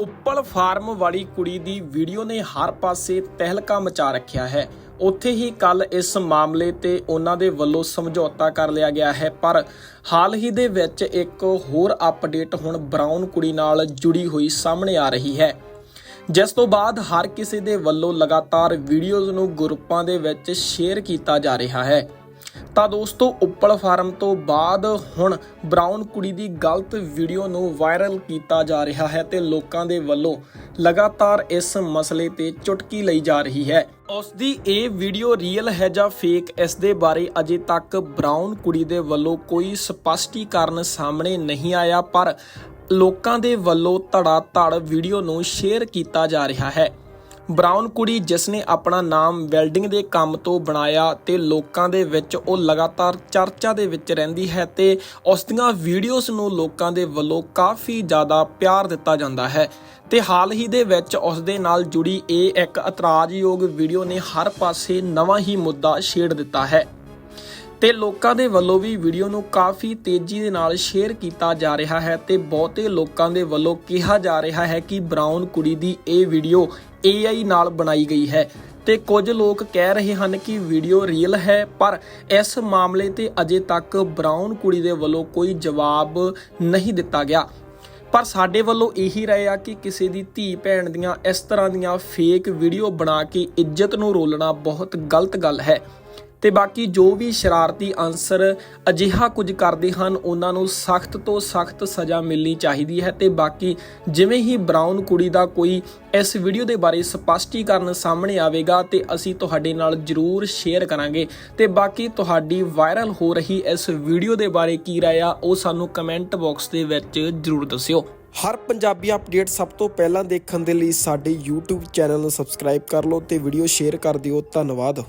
Uppal farm ਵਾਲੀ ਕੁੜੀ ਦੀ video ਨੇ ਹਰ ਪਾਸੇ ਤਹਿਲਕਾ ਮਚਾ ਰੱਖਿਆ ਹੈ। ਉੱਥੇ ਹੀ ਕੱਲ ਇਸ ਮਾਮਲੇ ਤੇ ਉਹਨਾਂ ਦੇ ਵੱਲੋਂ ਸਮਝੌਤਾ ਕਰ ਲਿਆ ਗਿਆ ਹੈ, ਪਰ ਹਾਲ ਹੀ ਦੇ ਵਿੱਚ ਇੱਕ ਹੋਰ ਅਪਡੇਟ ਹੁਣ ਬਰਾਊਨ ਕੁੜੀ ਨਾਲ ਜੁੜੀ ਹੋਈ ਸਾਹਮਣੇ ਆ ਰਹੀ ਹੈ। ਜਿਸ ਤੋਂ ਬਾਅਦ ਹਰ ਕਿਸੇ ਦੇ ਵੱਲੋਂ ਲਗਾਤਾਰ ਵੀਡੀਓਜ਼ ਨੂੰ ਗਰੁੱਪਾਂ ਦੇ ਵਿੱਚ ਸ਼ੇਅਰ ਕੀਤਾ ਜਾ ਰਿਹਾ ਹੈ। ਤਾਂ ਦੋਸਤੋ, ਉੱਪਲ ਫਾਰਮ ਤੋਂ ਬਾਅਦ ਹੁਣ ਬਰਾਊਨ ਕੁੜੀ ਦੀ ਗਲਤ ਵੀਡੀਓ ਨੂੰ ਵਾਇਰਲ ਕੀਤਾ ਜਾ ਰਿਹਾ ਹੈ ਤੇ ਲੋਕਾਂ ਦੇ ਵੱਲੋਂ ਲਗਾਤਾਰ ਇਸ ਮਸਲੇ ਤੇ ਚੁਟਕੀ ਲਈ ਜਾ ਰਹੀ ਹੈ। ਉਸ ਦੀ ਇਹ ਵੀਡੀਓ ਰੀਅਲ ਹੈ ਜਾਂ ਫੇਕ, ਇਸ ਦੇ ਬਾਰੇ ਅਜੇ ਤੱਕ ਬਰਾਊਨ ਕੁੜੀ ਦੇ ਵੱਲੋਂ ਕੋਈ ਸਪਸ਼ਟੀਕਰਨ ਸਾਹਮਣੇ ਨਹੀਂ ਆਇਆ, ਪਰ ਲੋਕਾਂ ਦੇ ਵੱਲੋਂ ਧੜਾ ਧੜ ਵੀਡੀਓ ਨੂੰ ਸ਼ੇਅਰ ਕੀਤਾ ਜਾ ਰਿਹਾ ਹੈ। ਬਰਾਊਨ ਕੁੜੀ ਜਿਸ ਨੇ ਆਪਣਾ ਨਾਮ ਵੈਲਡਿੰਗ ਦੇ ਕੰਮ ਤੋਂ ਬਣਾਇਆ ਤੇ ਲੋਕਾਂ ਦੇ ਵਿੱਚ ਉਹ ਲਗਾਤਾਰ ਚਰਚਾ ਦੇ ਵਿੱਚ ਰਹਿੰਦੀ ਹੈ ਤੇ ਉਸ ਦੀਆਂ ਵੀਡੀਓਜ਼ ਨੂੰ ਲੋਕਾਂ ਦੇ ਵੱਲੋਂ ਕਾਫੀ ਜ਼ਿਆਦਾ ਪਿਆਰ ਦਿੱਤਾ ਜਾਂਦਾ ਹੈ। ਤੇ ਹਾਲ ਹੀ ਦੇ ਵਿੱਚ ਉਸ ਦੇ ਨਾਲ ਜੁੜੀ ਇਹ ਇੱਕ ਇਤਰਾਜ਼ਯੋਗ ਵੀਡੀਓ ਨੇ ਹਰ ਪਾਸੇ ਨਵਾਂ ਹੀ ਮੁੱਦਾ ਛੇੜ ਦਿੱਤਾ ਹੈ। ਤੇ ਲੋਕਾਂ ਦੇ ਵੱਲੋਂ ਵੀ ਵੀਡੀਓ ਨੂੰ ਕਾਫੀ ਤੇਜ਼ੀ ਦੇ ਨਾਲ ਸ਼ੇਅਰ ਕੀਤਾ ਜਾ ਰਿਹਾ ਹੈ ਤੇ ਬਹੁਤੇ ਲੋਕਾਂ ਦੇ ਵੱਲੋਂ ਕਿਹਾ ਜਾ ਰਿਹਾ ਹੈ ਕਿ ਬਰਾਊਨ ਕੁੜੀ ਦੀ ਇਹ ਵੀਡੀਓ AI ਨਾਲ ਬਣਾਈ ਗਈ ਹੈ। ਤੇ ਕੁਝ ਲੋਕ ਕਹਿ ਰਹੇ ਹਨ ਕਿ ਵੀਡੀਓ ਰੀਅਲ ਹੈ, ਪਰ ਇਸ ਮਾਮਲੇ ਤੇ ਅਜੇ ਤੱਕ ਬਰਾਊਨ ਕੁੜੀ ਦੇ ਵੱਲੋਂ ਕੋਈ ਜਵਾਬ ਨਹੀਂ ਦਿੱਤਾ ਗਿਆ। ਪਰ ਸਾਡੇ ਵੱਲੋਂ ਇਹੀ ਰਹੇ ਆ ਕਿ ਕਿਸੇ ਦੀ ਧੀ ਭੈਣ ਦੀਆਂ ਇਸ ਤਰ੍ਹਾਂ ਦੀਆਂ ਫੇਕ ਵੀਡੀਓ ਬਣਾ ਕੇ ਇੱਜ਼ਤ ਨੂੰ ਰੋਲਣਾ ਬਹੁਤ ਗਲਤ ਗੱਲ ਹੈ। ਤੇ ਬਾਕੀ ਜੋ ਵੀ ਸ਼ਰਾਰਤੀ ਅਨਸਰ ਅਜਿਹਾ ਕੁਝ ਕਰਦੇ ਹਨ, ਉਹਨਾਂ ਨੂੰ ਸਖਤ ਤੋਂ ਸਖਤ ਸਜ਼ਾ ਮਿਲਣੀ ਚਾਹੀਦੀ ਹੈ। ਤੇ ਬਾਕੀ ਜਿਵੇਂ ਹੀ ਬਰਾਊਨ ਕੁੜੀ ਦਾ ਕੋਈ ਇਸ ਵੀਡੀਓ ਦੇ ਬਾਰੇ ਸਪਸ਼ਟੀਕਰਨ ਸਾਹਮਣੇ ਆਵੇਗਾ, ਤੇ ਅਸੀਂ ਤੁਹਾਡੇ ਨਾਲ ਜਰੂਰ ਸ਼ੇਅਰ ਕਰਾਂਗੇ। ਤੇ ਬਾਕੀ ਤੁਹਾਡੀ ਵਾਇਰਲ ਹੋ ਰਹੀ ਇਸ ਵੀਡੀਓ ਦੇ ਬਾਰੇ ਕੀ ਰਾਏ ਆ, ਉਹ ਸਾਨੂੰ ਕਮੈਂਟ ਬਾਕਸ ਦੇ ਵਿੱਚ ਜਰੂਰ ਦੱਸਿਓ। ਹਰ ਪੰਜਾਬੀ ਅਪਡੇਟ ਸਭ ਤੋਂ ਪਹਿਲਾਂ ਦੇਖਣ ਦੇ ਲਈ ਸਾਡੇ YouTube ਚੈਨਲ ਨੂੰ ਸਬਸਕ੍ਰਾਈਬ ਕਰ ਲਓ ਤੇ ਵੀਡੀਓ ਸ਼ੇਅਰ ਕਰ ਦਿਓ। ਧੰਨਵਾਦ।